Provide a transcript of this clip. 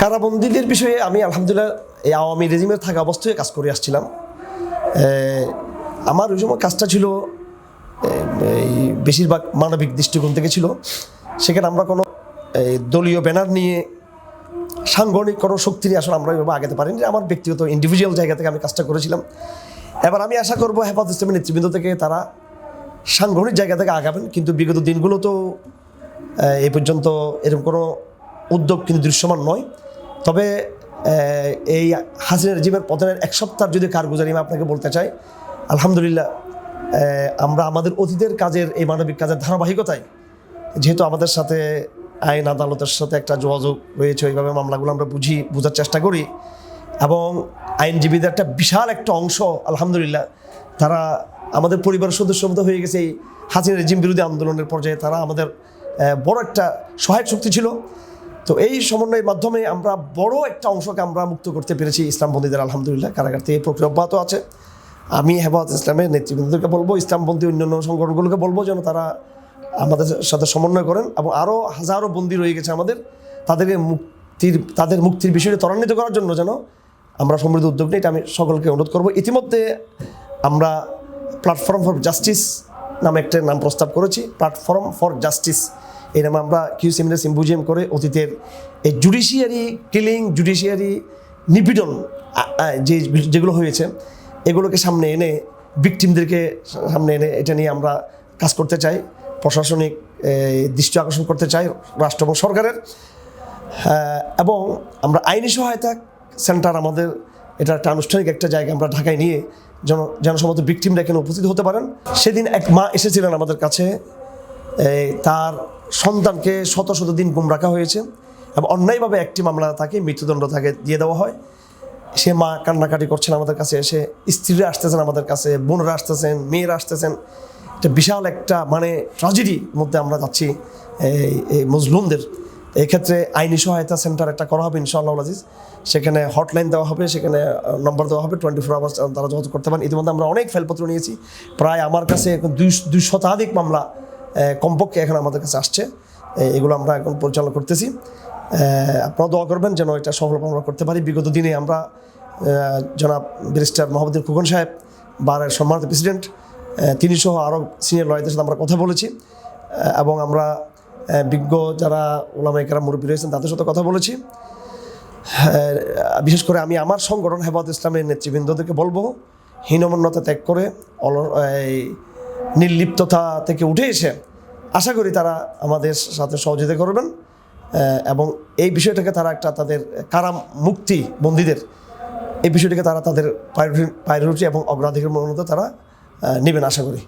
কারাবন্দীদের বিষয়ে আমি আলহামদুলিল্লাহ এই আওয়ামী রেজিমের থাকা অবস্থায় কাজ করে আসছিলাম। আমার ওই সময় কাজটা ছিল এই বেশিরভাগ মানবিক দৃষ্টিকোণ থেকে ছিল। সেখানে আমরা কোনো দলীয় ব্যানার নিয়ে সাংগঠনিক কোনো শক্তি নিয়ে আসলে আমরা এভাবে আগাতে পারিনি। আমার ব্যক্তিগত ইন্ডিভিজুয়াল জায়গা থেকে আমি কাজটা করেছিলাম। এবার আমি আশা করব হেফাজত ইসলামের নেতৃবৃন্দ থেকে তারা সাংগঠনিক জায়গা থেকে আগাবেন। কিন্তু বিগত দিনগুলো তো এই পর্যন্ত এরকম কোনো উদ্যোগ কিন্তু দৃশ্যমান নয়। তবে এই হাসিনা রেজিমের পতনের এক সপ্তাহ যদি কারগুজারি আমি আপনাকে বলতে চাই, আলহামদুলিল্লাহ আমরা আমাদের অতীতের কাজের এই মানবিক কাজের ধারাবাহিকতায়, যেহেতু আমাদের সাথে আইন আদালতের সাথে একটা যোগাযোগ রয়েছে, ওইভাবে মামলাগুলো আমরা বুঝি, বোঝার চেষ্টা করি এবং আইনজীবীদের একটা বিশাল একটা অংশ, আলহামদুলিল্লাহ, তারা আমাদের পরিবারের সদস্য মতো হয়ে গেছে এই হাসিনা রেজিম বিরোধী আন্দোলনের পর্যায়ে তারা আমাদের বড় একটা সহায়ক শক্তি ছিল। তো এই সমন্বয়ের মাধ্যমে আমরা বড় একটা অংশকে আমরা মুক্ত করতে পেরেছি ইসলামবন্দীদের আলহামদুলিল্লাহ। কারাগার থেকে প্রক্রিয়া অব্যাহত আছে। আমি হেফাজত ইসলামের নেতৃবৃন্দকে বলব, ইসলামপন্থী অন্যান্য সংগঠনগুলোকে বলব যেন তারা আমাদের সাথে সমন্বয় করেন এবং আরও হাজারো বন্দী রয়ে গেছে আমাদের। তাদেরকে মুক্তির, তাদের মুক্তির বিষয়টি ত্বরান্বিত করার জন্য যেন আমরা সমৃদ্ধ উদ্যোগ নিই, এটা আমি সকলকে অনুরোধ করব। ইতিমধ্যে আমরা প্ল্যাটফর্ম ফর জাস্টিস নামে একটা নাম প্রস্তাব করেছি প্ল্যাটফর্ম ফর জাস্টিস এই নামে আমরা কিউ সেমিনার সিম্পোজিয়াম করে অতীতের এই জুডিশিয়ারি কিলিং জুডিশিয়ারি নিপীড়ন যে যেগুলো হয়েছে এগুলোকে সামনে এনে ভিকটিমদেরকে সামনে এনে এটা নিয়ে আমরা কাজ করতে চাই প্রশাসনিক দৃষ্টি আকর্ষণ করতে চাই রাষ্ট্র এবং সরকারের। হ্যাঁ, এবং আমরা আইনি সহায়তা সেন্টার আমাদের এটা একটা আনুষ্ঠানিক একটা জায়গা আমরা ঢাকায় নিয়ে যেন যেন জনসমত ভিকটিমরা এখানে উপস্থিত হতে পারেন। সেদিন এক মা এসেছিলেন আমাদের কাছে তার সন্তানকে শত শত দিন গুম রাখা হয়েছে এবং অন্যায়ভাবে একটি মামলা তাকে মৃত্যুদণ্ড তাকে দিয়ে দেওয়া হয়। সে মা কান্নাকাটি করছেন আমাদের কাছে এসে স্ত্রীরা আসতেছেন আমাদের কাছে, বোনরা আসতেছেন, মেয়েরা আসতেছেন। একটা বিশাল একটা মানে ট্রাজেডির মধ্যে আমরা যাচ্ছি এই মজলুমদের এক্ষেত্রে আইনি সহায়তা সেন্টার একটা করা হবে ইনশাআল্লাহ আজিজ। সেখানে হটলাইন দেওয়া হবে, সেখানে নম্বর দেওয়া হবে টোয়েন্টি ফোর আওয়ার্স তারা যোগাযোগ করতে পারেন। ইতিমধ্যে আমরা অনেক ফেলপত্র নিয়েছি। প্রায় আমার কাছে দুই দুই শতাধিক মামলা কমপক্ষে এখন আমাদের কাছে আসছে। এগুলো আমরা এখন পরিচালনা করতেছি। আপনারা দোয়া করবেন যেন এটা সফল আমরা করতে পারি। বিগত দিনে আমরা জনাব ব্যারিস্টার মোহাম্মদুল খুকন সাহেব, বারের সম্মানিত প্রেসিডেন্ট তিনি সহ আরও সিনিয়র লয়ারদের সাথে আমরা কথা বলেছি। এবং আমরা বিজ্ঞ যারা ওলামা একরাম মুরব্বী রয়েছেন তাদের সাথে কথা বলেছি। বিশেষ করে আমি আমার সংগঠন হেফাজত ইসলামের নেতৃবৃন্দদেরকে বলব, হীনমন্যতা ত্যাগ করে অল- নির্লিপ্ততা থেকে উঠে এসে আশা করি তারা আমাদের সাথে সহযোগিতা করবেন এবং এই বিষয়টাকে তারা একটা তাদের কারাম মুক্তি বন্দীদের, এই বিষয়টিকে তারা তাদের প্রায়োরিটি এবং অগ্রাধিকার মনোনীত তারা নেবেন আশা করি।